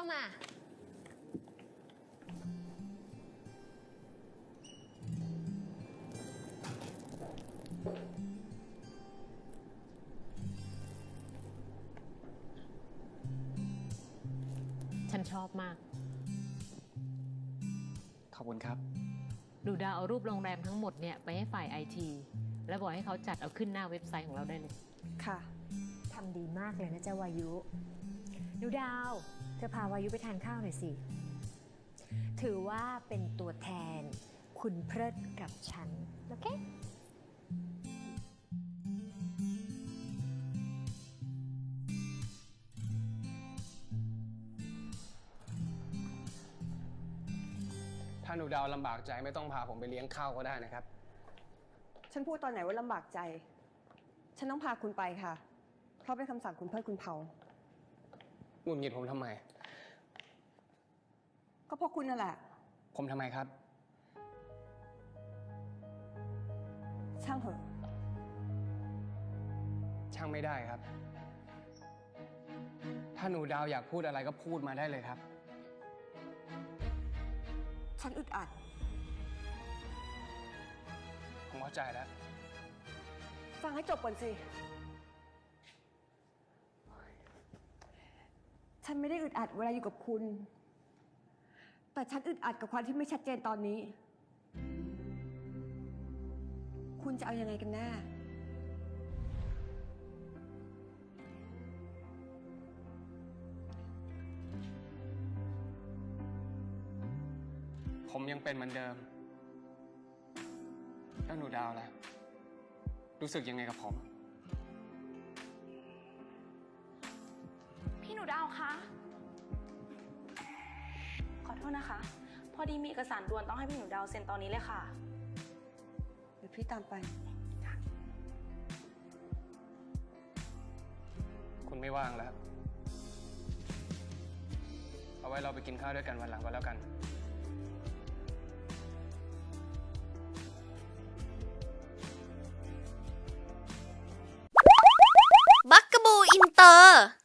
เข้ามา ฉันชอบมาก ขอบคุณครับ ดูดาวเอารูปโรงแรมทั้งหมดเนี่ยไปให้ฝ่ายไอทีแล้วบอกให้เขาจัดเอาขึ้นหน้าเว็บไซต์ของเราได้เลย ค่ะ ทำดีมากเลยนะเจ้าวายุ ดูดาว เธอพาวายุไปทานข้าวหน่อยสิ ถือว่าเป็นตัวแทน คุณเพลิดกับฉัน โอเค ถ้าหนูดาวลำบากใจไม่ต้องพาผมไปเลี้ยงข้าวก็ได้นะครับ ฉันพูดตอนไหนว่าลำบากใจ ฉันต้องพาคุณไปค่ะ เพราะเป็นคำสั่งคุณเพิดคุณเผา หงุดหงิดผมทำไม ก็เพราะคุณนั่นแหละ ผมทำไมครับ ช่างเหอะ ช่างไม่ได้ครับ ถ้าหนูดาวอยากพูดอะไรก็พูดมาได้เลยครับ ฉันอึดอัด ผมเข้าใจแล้ว ฟังให้จบก่อนสิ ฉันไม่ได้อึดอัดเวลาอยู่กับคุณ แต่ฉันอึดอัดกับความที่ไม่ชัดเจนตอนนี้ คุณจะเอาอยังไงกันแน่ ผมยังเป็นเหมือนเดิม แล้วหนูดาวล่ะ รู้สึกยังไงกับผม นูดาวคะ ขอโทษนะคะ พอดีมีเอกสารด่วนต้องให้พี่หนูดาวเซ็นตอนนี้เลยค่ะ เดี๋ยวพี่ตามไป คุณไม่ว่างแล้ว เอาไว้เราไปกินข้าวด้วยกันวันหลังก็แล้วกัน บักกะบูอินเตอร์